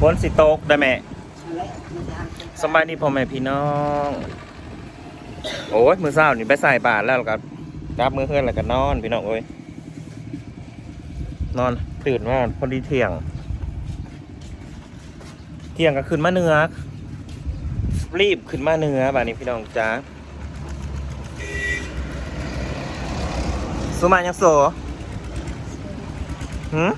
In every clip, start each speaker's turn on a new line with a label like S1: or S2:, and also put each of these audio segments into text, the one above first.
S1: ฝนสิตกได้แม่สบายดีพ่อแม่พี่น้อง โอ้ยมือเศร้านี่ไปใส่บาทแล้วก็กลับมือเพื่อนแล้วก็นอนพี่น้องเอ้ยนอนตื่นมาพอดีเที่ยง เที่ยงก็ขึ้นมาเนื้อรีบขึ้นมาเนื้อบาดนี้พี่น้องจ้าสุมายังโสหืม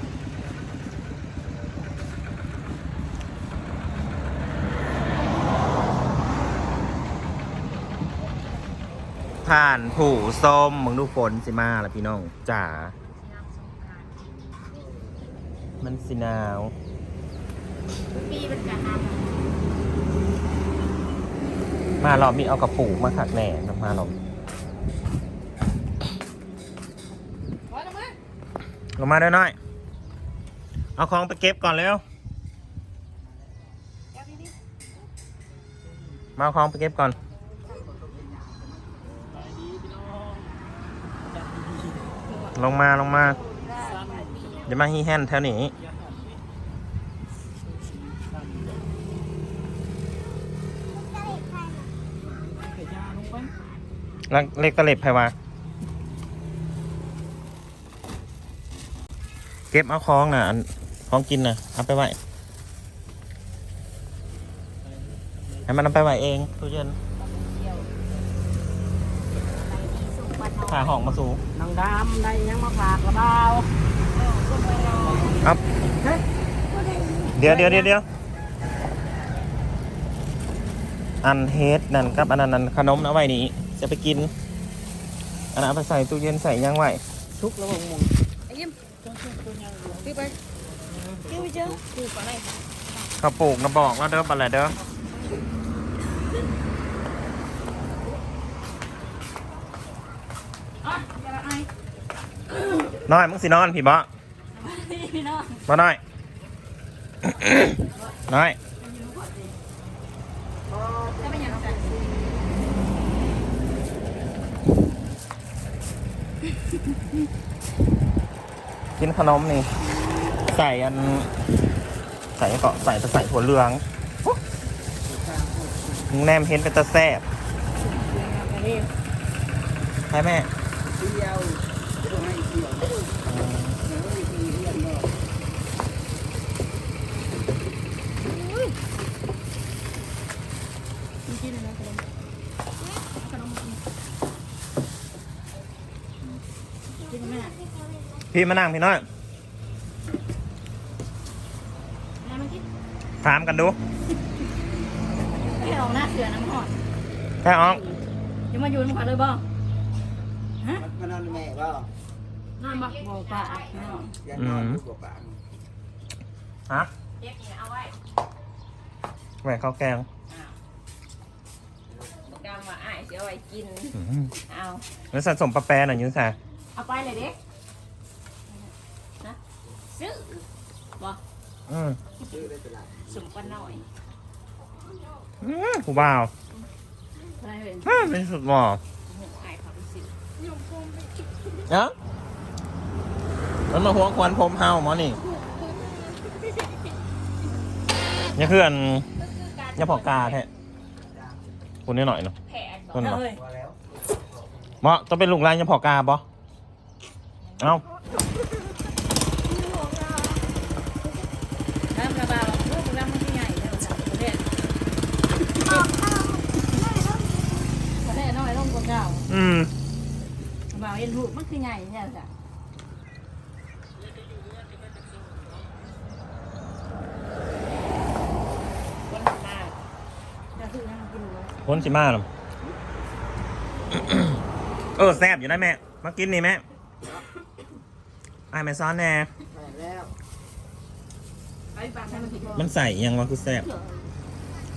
S1: ผ่านผู้ส้มมึงดูฝนสิมาละพี่น้องจ๋ามันสิหนาว
S2: ปีเป็นกะท
S1: มาเรามีเอากระปูกมาขักแหน่มาเราำ
S2: พอล
S1: งมาได้น่อย เอาของไปเก็บก่อนเร็ว มาเอาของไปเก็บก่อน ลงมาลงมาเดี๋ยวมาฮีแฮนแถวนี้ล้วเล็กตะเล็บไผวะเก็บเอาของน่ะอันของกินน่ะ เอาไปไว้ให้มันเอาไปไว้เองตู้เย็น ขาห้องมาสูง
S3: น้องดำได้ยังมาฝากกระเบา
S1: ครับเดี๋ยวเดี๋ยวเดี๋ยวเดี๋ยวอันเฮดนั่นกับ อันนั้นนั่นขนมนะไว้นี่จะไปกิน อันนั้นเอาไปใส่ตู้เย็นใส่ยังไว้
S3: ชุกแล้วมึงมึง
S2: ไอ้ยิ้มซื้อไปซื้อไปเจอซื้อไปไหน
S1: ข้าวปลูกนะบอกแล้วเด้ออะไรเด้อ
S2: อะอย่าละไอ้
S1: น้อยมึงสินอนพี่บ่
S2: พี่น้อง
S1: บ่น้อย น้อย
S2: จะเป็นอย่างไรกัน
S1: กินขนมนี่ ใส่อัน ใส่เกาะใส่จะใส่ถั่วเหลืองมึงแนมเห็นเป็นตะแซ่บใช่แม่ พี่มานั่งพี่น้อย
S2: แม่มากิน
S1: ถามกันดู
S2: ให้ออกหน้าเสือน้ำหอด
S1: แค่อ้อง
S2: จะมาอยู่น้ำขวัญเลยบ่ฮะ
S3: มานอนแม่บ่
S2: นอนบ่บ่ปลาเนาะ
S3: ยังนอนอยู่กับปาก
S1: ฮะ
S2: เก็บนี่เอาไว้
S1: แหวกข้าวแกง
S2: กำว่าอ้ายสิเอาไว้กิน
S1: อืม
S2: เอา
S1: แล้วสะสมปลาแปรหน่อยยุ่งแซ่
S2: เอาไปเลยเด็กนะซื้อบ่
S1: อืม
S3: ซื้อได้ตลาด
S2: สุ่มกันหน่อย
S1: อืมผู้บ่าว
S2: อะไรเห็น
S1: อืมเป็นสุดหมอ
S2: หมูอ้ายเขาไปซื้อ
S1: เนาะ มันมาหัวควันผมเฮาหมอนี่เนี่ยคืออันเนี่ยพอกาแท้คุณนี่หน่อยเนาะ
S2: แผล
S1: คนบ่
S2: เอ้ย
S3: พอแล้ว
S1: เหมาะต้องเป็นลุงลายเนี่ยพอกาบ่เอ้า
S2: น้ำระบาดลูกน้ำมันที่ใหญ่แล้วจ้ะประเทศประเทศน้อยลงกว่าเก่า
S1: อืม
S2: บ่าวเห็นหูมันคือใหญ่แท้จ้ะคนมากจะซื้อน้ำกินเลย
S1: พ้นสิมาหรอเออแซบอยู่นะแม่ มากินนี่แม่ไอ้ายแม่ซ้อนแน่
S3: แม่แล้ว
S2: ไปปากให้มันกิน
S1: มันใส่อิหยังวะคือแซบ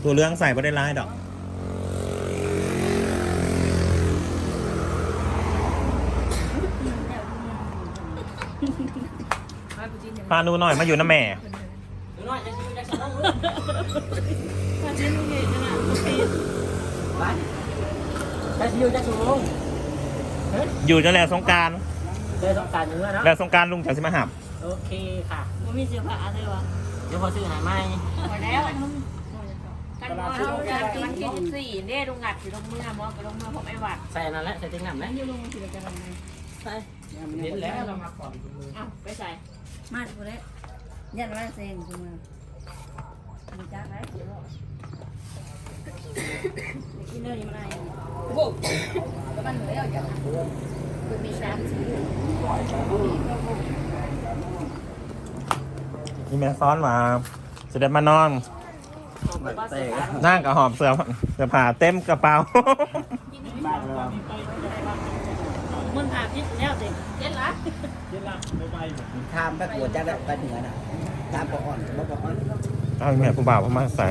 S1: ตัวเรื่องใส่ไม่ได้ร้ายดอก
S2: ไปกูกินอย่าง
S1: พาดูหน่อยมาอยู่นะแม่
S3: ดูน้อยจะซื้อจะซื้อ
S2: ไปกินนี่นะนะกูกิน
S3: ไปจะซื้อจะซื้อลง
S1: อยู่จนแล้วสงกราร
S3: เดินต้องการเนื้อเนาะ
S1: แล้วสงกรารลุงจะสิมาหับ
S3: โอเคค่ะ
S2: กูมีเสื้อผ้าเลยวะ
S3: มเดี๋ยวพอซื้อหาไม้
S2: พอแล้วกันว่าเขาจะวันที่สิบสี่เนี่ยลุงงัดอยู่ลงเมื่อมอกับลงเมื่อผมไอ้หวัด
S3: ใส่นั่นแหละใส่ติ๊กน้ำ
S2: นั่
S3: นะ
S2: นอยู่ลงถือจะทำไง
S3: ใส่เห็นแล้วเรามาก่อน
S2: เอ้าไปใส่
S4: มาดูเลยยันว่าเซนกูมามีจ้าไหม กินเลยยังไงโอ้ก็มันเหนื่อยจัง
S2: คือมีสามสี
S1: นี่แม่ซ้อนมาจะได้มานอน นั่งกับหอบเสื้อเสื้อผ้าเต็มกระเป๋า
S3: บ้านเรา
S2: มึงผ่าพิษแล้วสิเจ็ดละ
S3: ทำไปปวดจะได้ไปเหนือน่ะตามปออ่อนบ่ปออ่อน
S1: เอาแม่ผู้บ่าวเขามาใส่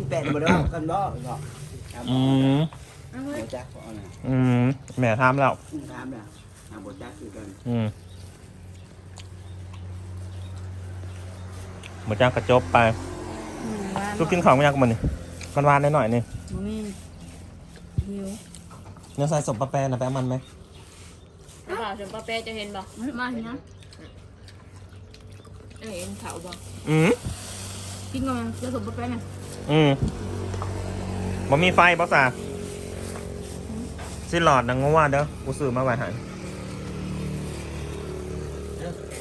S3: นแปดบ่ได้กันบ่ก็
S1: อืม
S3: ปวดจักปออ่อนน่ะ
S1: อืมแม่ทำแล้ว
S3: ถามน่ะทำปวดจักคือกัน
S1: อืมหมดจ้างกระจบไปลูกกินของไม่ยากมันนี่กันวานได้หน่อยนี่
S4: มึงมีหิว
S1: เนื้อใส่สมปลาแปรนะแปะมันไหม
S2: หรือเปล่าจนป้าเป้จะเห็นบ่
S4: มาเห็นนะ
S2: เอ้ยเห็นเขาบ่
S1: อืม
S4: กินก่อนจะสมบูรณ์ไปไหม
S1: อืมบ่มีไฟบ่สาสิหลอดนังว่าเด้อกูซื้อมาไว้ใหาย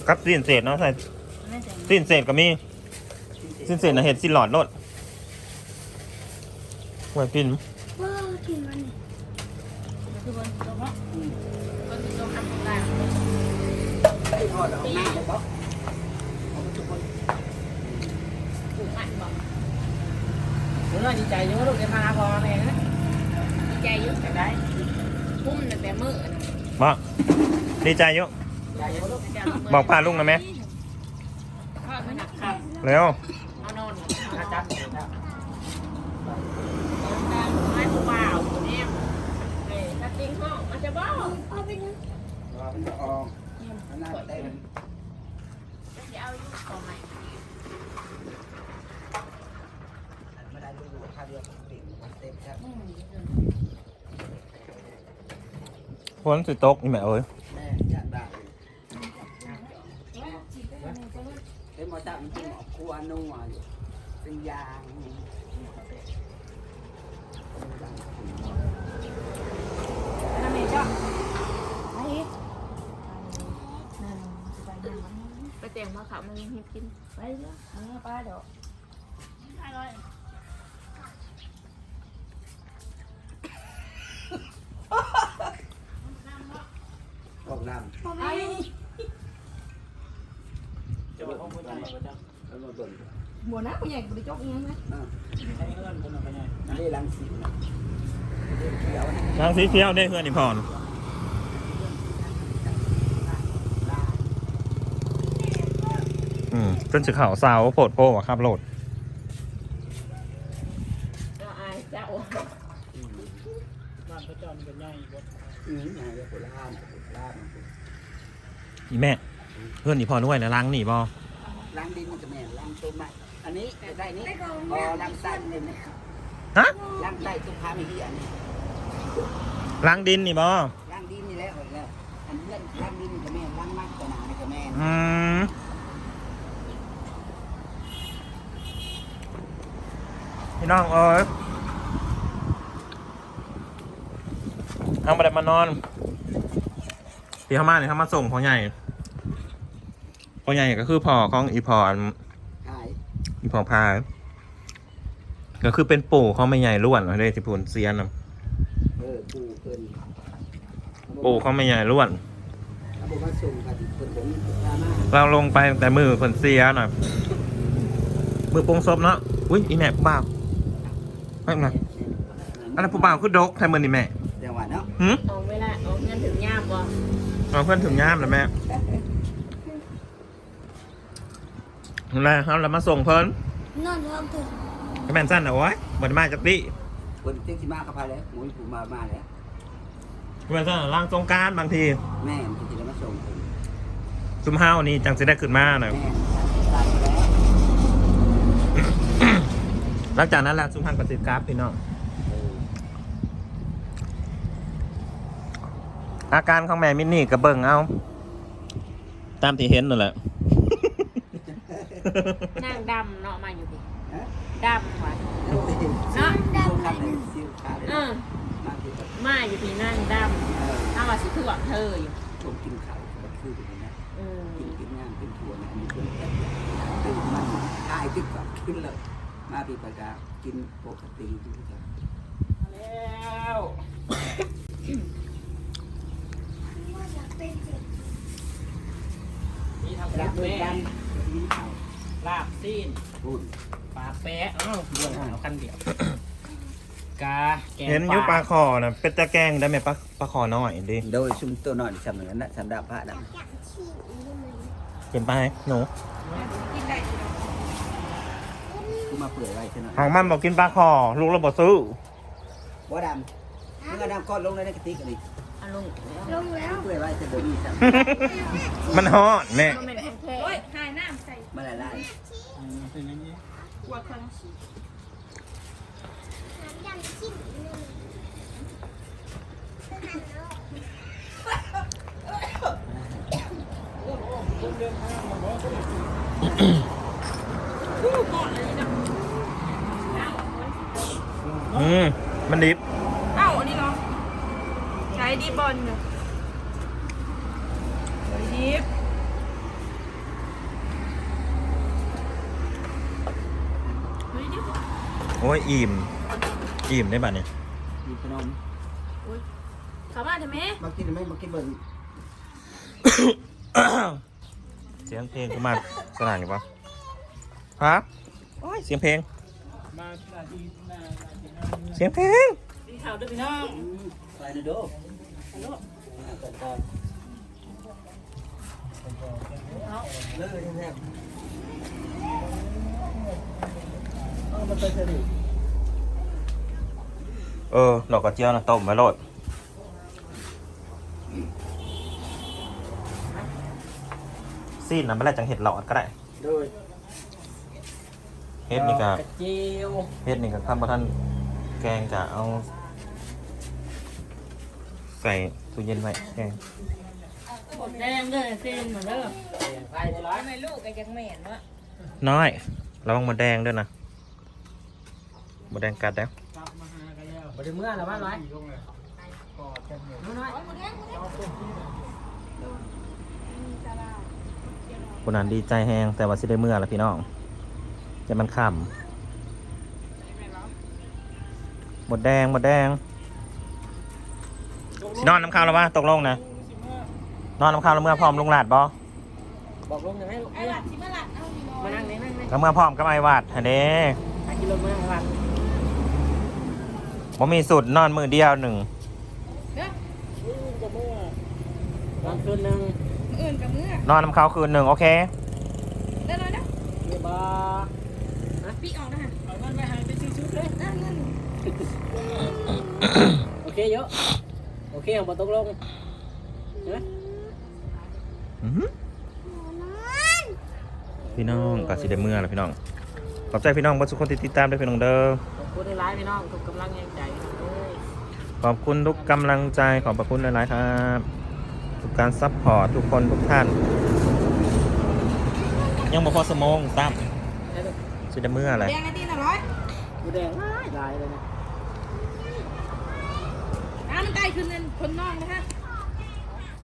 S1: กับสินเศษเนาะใส่
S4: ไม่ใช่
S1: สินเศษก็มี สินเศษนะเห็ดสิหลอดโลดไว้กิน
S4: ว้าวกินมันคือบนตรงนั้น
S2: ก็คือตรงทำตรงกลาง
S3: ทอดออกมาบ่
S2: ปลูกมันบ่
S3: เมื่อดีใจอยู่ลูกจะมาพอแม่นะ
S2: ดีใจอยุ่งแต่ได้พุ่มแต่มือนะ
S1: บ่ดีใจเยอะ
S3: ใจอยู่ลูก
S1: บอกพาลุงนะแม่
S2: ข้าวหนักขับ
S1: เร็ว
S2: เอานอน
S3: อาจารย์
S2: ไม่ผู้บ่าวเนี่ยเอ้ยถ้าจริงห้องมันจะบ่
S4: เอาไปนะ
S3: มันจะออกมันน่าเต้น
S2: จะเอาอยู่ต่อใหม่
S3: ไม่ได้ดูค่าเดียวเต็มเต็มครับ
S1: ฝนสิตกนี่แม่เอ้ย
S3: แม่อยากได้เต็มมาจับมันกินหมอครัวนัวอยู่เป็นยาง
S4: น้ำเมจ้าไอ้
S2: ไปเตียงมาเขามันยังกิน
S4: ไปเลยมึงไปเดี๋ยว
S3: บอกน้ำ
S4: ไอ้
S3: จะบอกว่าจะมาจ้ะแล้วมาเบิ่ง
S4: หมวน้ำกูใหญ่กูไปจกยังไง
S3: นี่ลังสีนะเขียวนะ
S1: นางสีเขียวได้เพื่อนอีพรอืมจนจะเข่าเสาโพดโพว่ะครับโหลด
S2: ก็อายเจ้า
S3: อืมไงเดี๋ยวโบราณโบราณ
S1: อีแม่ เพื่อนอีพรด้วยนะล้างหนีบอ
S3: ล้างดินมันจะแม่ล้างต้นไม้ อันนี้ได้นี่พอล้างไส้เลยนะ
S1: ฮะ
S3: ล้างไส้ตุ้มพาไม่ดีอันนี้
S1: ล้างดินนี่บอ
S3: ล้างดินนี่แล้วแล้วอันนี้ล้างดินกับแม่ล้างมัดกับหนากับแม่
S1: อืมพี่น้องเอ้ยทำอะไรมานอนพี่เข้ามาเนี่ยเขามาส่งพ่อใหญ่พ่อใหญ่ก็คือพ่อของอีพร
S3: หาย
S1: อีพอพา ก็คือเป็นปู่เขาไม่ใหญ่ล้วนเลยที่พูนเซียนนะ
S3: เออปูเพิ่น
S1: ปู่เขาไม่ใหญ่ล้วน
S3: เขาบอกว่าส่งกันเพิ่นผมดราม่า
S1: เราลงไปแต่มือเพิ่นเสียหน่อยมือปรุงซบเนาะอุ้ยอีแม่ผู้บ่าวไม่ไงอันนั้นผู้บ่าวคือดกแทนมือนี่แม่
S3: จังหวะเนาะ
S1: หืม
S2: เอาเวลาเอาเงินถึงยามบ่
S1: เอาเพื่อนถึงย่ามแล้วแม่ แล้วเอาเรามาส่งเพิ่น
S4: นอนท้องถึง
S1: ก็แม่นสั้นเอาไว้บันมาจากดิ
S3: เพิ่นเต็มที่มากับพาแล้วหมุนผูมามาแล้ว
S1: ก็แม่นสั้นล่างตรงกรารบางที
S3: แม่มันจะได้มาส่งเพิ่น
S1: ซุมเฮานี่จังจะได้ขึ้นมาหน่อย
S3: แม่ตายไปแล้ว
S1: หลังจากนั้นแหละซุมฮันก็ติดกราฟพี่น้อง
S3: เออ
S1: อาการของแม่มินนี่กระเบิงเอา ตามที่เห็นนั่นแหละ
S3: เนา
S2: งดำเนาะมาอยู่ดิ
S3: ฮะ
S2: ดำว่ะ
S3: เนาะ
S2: เนาะ
S3: ดำเลยซิวขาเลย
S2: เออ
S3: มาที่แบบ
S2: มาอยู่ที่นางด
S3: เออำ
S2: ถ้าว่าสิคือว่าเธออยู่
S3: ผมกินข้าวก็คืออย่างนี้นะ
S2: เออ
S3: กินกินงานเป็นถั่วนะมีคนแก่ตื่นมันอายติ๊กก่อนขึ้นเลยมาปีประกากินปกติทุกอย่างแล้ว
S5: นี่ทำ
S3: รั
S5: กั
S3: บบด้วย
S5: แม่
S3: กันกินข้าว
S5: ลาบซีน
S3: พูด
S5: ปลาแปะเอ้าเรื่องเอาคันเดียวกาแกง
S1: เห็นอยุปลาคอนะเป็นตะแกรงได้ไหมปลาปลาคอน้อยดิ
S3: โดยซุ้มตัวน้อยสำเนึกนะสันดาพระด
S1: เป็นไปหนูำ
S3: กูมาเปื่อยไว้ใช่ไหม
S1: หางมันบอกกินปลาคอลูกเราบอกซื้อ
S3: บ่ดำเมื่อดำก้อนลงในกระติกอันนี้
S2: อารมณ์
S3: เปื่อยไว้จะบ่มีซ้
S1: มันฮอดแม่
S2: ก็เป็นแค่ โอ้ยหายน้ำใส่ำ
S3: มาละลาย
S2: ขวดเครื่องสี
S1: อืมมันดิบ
S2: เอ้าอันนี้เหรอใช้ดีบอลเนี่ยดีบ
S1: อ้ยอิ่ม อิ่มได้บัดเนี่ย
S3: มีขนม
S2: เข้ามาเถอะแม่
S3: มากินไหมมากินเบิ่ง
S1: เสียงเพลงกูมาสนานอยู่ปะฮะโอ้ยเสียงเพลง
S5: มาสวัสดีนะ
S1: เสียงเพลง
S5: ดีข่าวด้วยพี่น้อง
S3: อืมไปนะโดอ่าก่อนก่อนเลิกแท้ๆ เอามาเติมเลย
S1: เออดอกกระเจียวนะต้มไว้โลดซีนนะไม่ได้จังเห็ดหลอดก็ได้
S3: โดย
S1: เฮ็ดนี่ก็
S5: กระเจียว
S1: เฮ็ดนี่ก็ทำประท่านแกงจะเอา ใส่ตู้เย็นไว้แกง
S2: แดงเลยเส้นเหมือนเดิม
S5: แกงไฟในร้าน
S2: ทำไมลูกก็ยังเหม็นวะ
S1: น้อยระวังหมดแดงด้วยนะ หมดแดงกัดแล้ว
S5: กลับมาหากันแล้วบริเมื่อหรือว่าร้อยน้อย
S1: คนนั้นดีใจแฮงแต่ว่าสิได้เมื่อละพี่น้องจะมันค่ำหมดแดงหมดแดงสินอนน้ำข้าวแล้ววะตกลงนะนอนน้ำข้าวแล้วเมื่อพร้อมลุงหลาดบ่
S5: บอกลงยังไงลูกเนี่ยมานั่งนี่นั่งนี่
S1: ก็เมื่อพร้อมกับไอวาดฮะเด้
S5: ห้ากิโลเมตรครับ
S1: ผมมีสูตรนอนมือเดียวหนึ่ง
S5: จะเมื่อตอนคืนหนึ่ง
S2: อื่นกับมือน
S1: อนน้ำข้าวคืนหนึ่งโอเค
S2: ได้เลยนะ
S5: เดี๋ยวบา
S2: ปีออกนะฮะ
S5: เอาเงินไปหาไปซื้อชุดเลยโอเคเยอะโอเคเอามาตกลงเฮ้ย
S1: อื้อหือพี่น้องก็สิได้เมื่อแล้วพี่น้องขอบใจพี่น้องเบรรทุกคนที่ติดตามด้วยพี่น้องเด้อ
S5: ขอบ คุณที่ร้ายพี่น้องทุกกำลังแรงใจเลย
S1: ขอบคุณทุกกำลังใจขอบพระคุณหลาย ๆ ครับทุกการซัพพอร์ตทุกคนทุกท่าน ยังบ่พอสมองซ้ำสิได้เมื่ออะไร
S2: แดงในตีนร้อย
S5: กูแดงลายลายเลยนะ
S2: น้ำมันใกล้ขึ้นเงินคนนอกนะฮะ